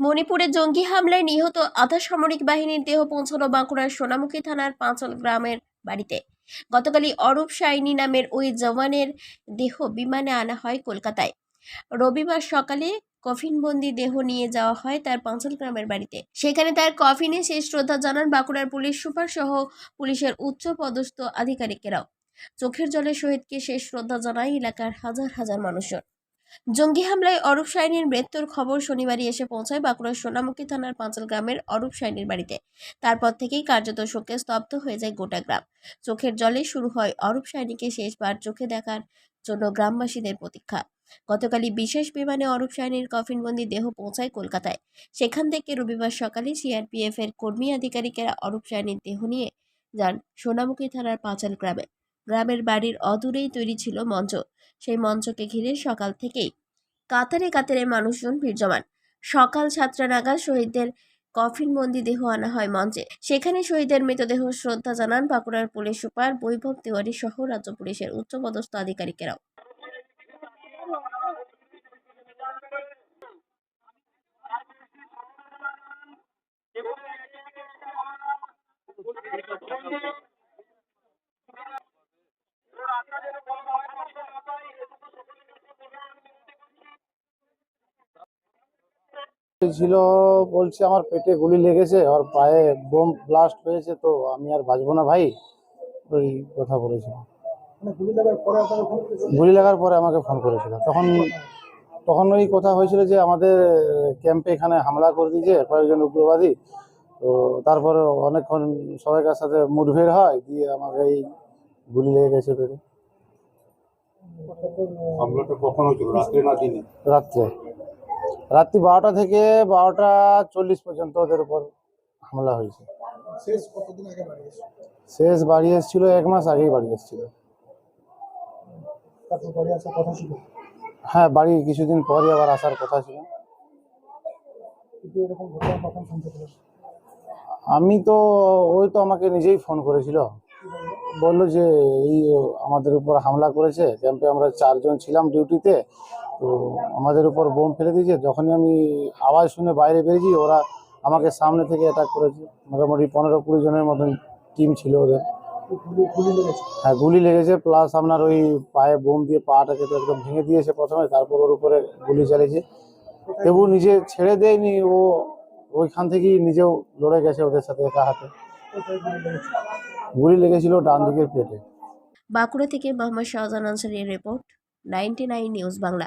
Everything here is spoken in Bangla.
মণিপুরে জঙ্গি হামলায় নিহত আধা সামরিক বাহিনীর দেহ পৌঁছানো বাঁকুড়ার সোনামুখী থানার পাঁচল গ্রামের বাড়িতে। গতকালই অরূপ সাইনি নামের ওই জওয়ানের দেহ বিমানে আনা হয় কলকাতায়। রবিবার সকালে কফিনবন্দি দেহ নিয়ে যাওয়া হয় তার পাঁচল গ্রামের বাড়িতে। সেখানে তার কফিনে শেষ শ্রদ্ধা জানান বাঁকুড়ার পুলিশ সুপার সহ পুলিশের উচ্চ পদস্থ আধিকারিকেরাও। চোখের জলে শহীদকে শেষ শ্রদ্ধা জানায় এলাকার হাজার হাজার মানুষজন। জঙ্গি হামলায় অরূপ সাইনির মৃত্যুর খবর শনিবারই এসে পৌঁছায় বাঁকুড়ার সোনামুখী থানার পাঁচল গ্রামের অরূপ সাইনির বাড়িতে। তারপর থেকেই কার্যত শোকে স্তব্ধ হয়ে যায় গোটা গ্রাম। চোখের জলে শুরু হয় অরূপ সাইনিকে শেষবার চোখে দেখার জন্য গ্রামবাসীদের প্রতীক্ষা। গতকালই বিশেষ বিমানে অরূপ সাইনির কফিনবন্দি দেহ পৌঁছায় কলকাতায়। সেখান থেকে রবিবার সকালে সিআরপিএফ এর কর্মী আধিকারিকেরা অরূপ সাইনির দেহ নিয়ে যান সোনামুখী থানার পাঁচাল গ্রামে। গ্রামের বাড়ির অদূরেই তৈরি ছিল মঞ্চ। সেই মঞ্চকে ঘিরে সকাল থেকেই কাতারে কাতারে মানুষজন ভিড় জমান। সকাল সাতটা নাগাদ শহীদদের কফিন কফিনবন্দি দেহ আনা হয় মঞ্চে। সেখানে শহীদের মৃতদেহ শ্রদ্ধা জানান বাঁকুড়ার পুলিশ সুপার বৈভব তিওয়ারি সহ রাজ্য পুলিশের উচ্চপদস্থ আধিকারিকেরাও। ছিল বলছে আমার পেটে গুলি লেগেছে আর পায়ে বোম ব্লাস্ট হয়েছে তো আমি আর বাঁচবো না ভাই ওই কথা বলেছিল। মানে গুলি লাগার পরে আমাকে ফোন করেছিল। তখন তখন ওই কথা হয়েছিল যে আমাদের ক্যাম্পে এখানে হামলা করে দিয়েছে কয়েকজন উগ্রবাদী তো তারপরে অনেকক্ষণ সবাইকার সাথে মুঠভেড় হয় দিয়ে আমাকে এই গুলি লেগে গেছে পেটে। হামলাটা কখন হয়েছিল? রাত্রে না দিনে? রাত্রে। রাত্রি বারোটা থেকে বারোটা চল্লিশ পর্যন্ত ওদের উপর হামলা হয়েছে। শেষ কতদিন আগে বাড়ি শেষ বাড়ি এসেছিল এক মাস আগেই বাড়ি এসেছিল। বাড়ি আসার কথা ছিল? হ্যাঁ বাড়ি কিছুদিন পরই আবার আসার কথা ছিল। আমি তো ওই তো আমাকে নিজেই ফোন করেছিল। বলল যে এই আমাদের উপর হামলা করেছে, ক্যাম্পে আমরা চারজন ছিলাম ডিউটিতে, তো আমাদের উপর বোম ফেলে দিয়েছে। যখনই আমি আওয়াজ শুনে বাইরে বেরিয়েছি, ওরা আমাকে সামনে থেকে অ্যাটাক করেছে। মোটামুটি পনেরো কুড়ি জনের মতন টিম ছিল ওদের। হ্যাঁ গুলি লেগেছে প্লাস আপনার ওই পায়ে বোম দিয়ে পাটাকে তো একদম ভেঙে দিয়েছে প্রথমে, তারপর ওর উপরে গুলি চালিয়েছে। তবু নিজে ছেড়ে দেয়নি, ও ওইখান থেকেই নিজেও লড়ে গেছে ওদের সাথে একা হাতে। গুলি লেগেছিল ডান দিকের পেটে। বাঁকুড়া থেকে মোহাম্মদ শাহজাহান আনসারির রিপোর্ট নাইনটি নিউজ বাংলা।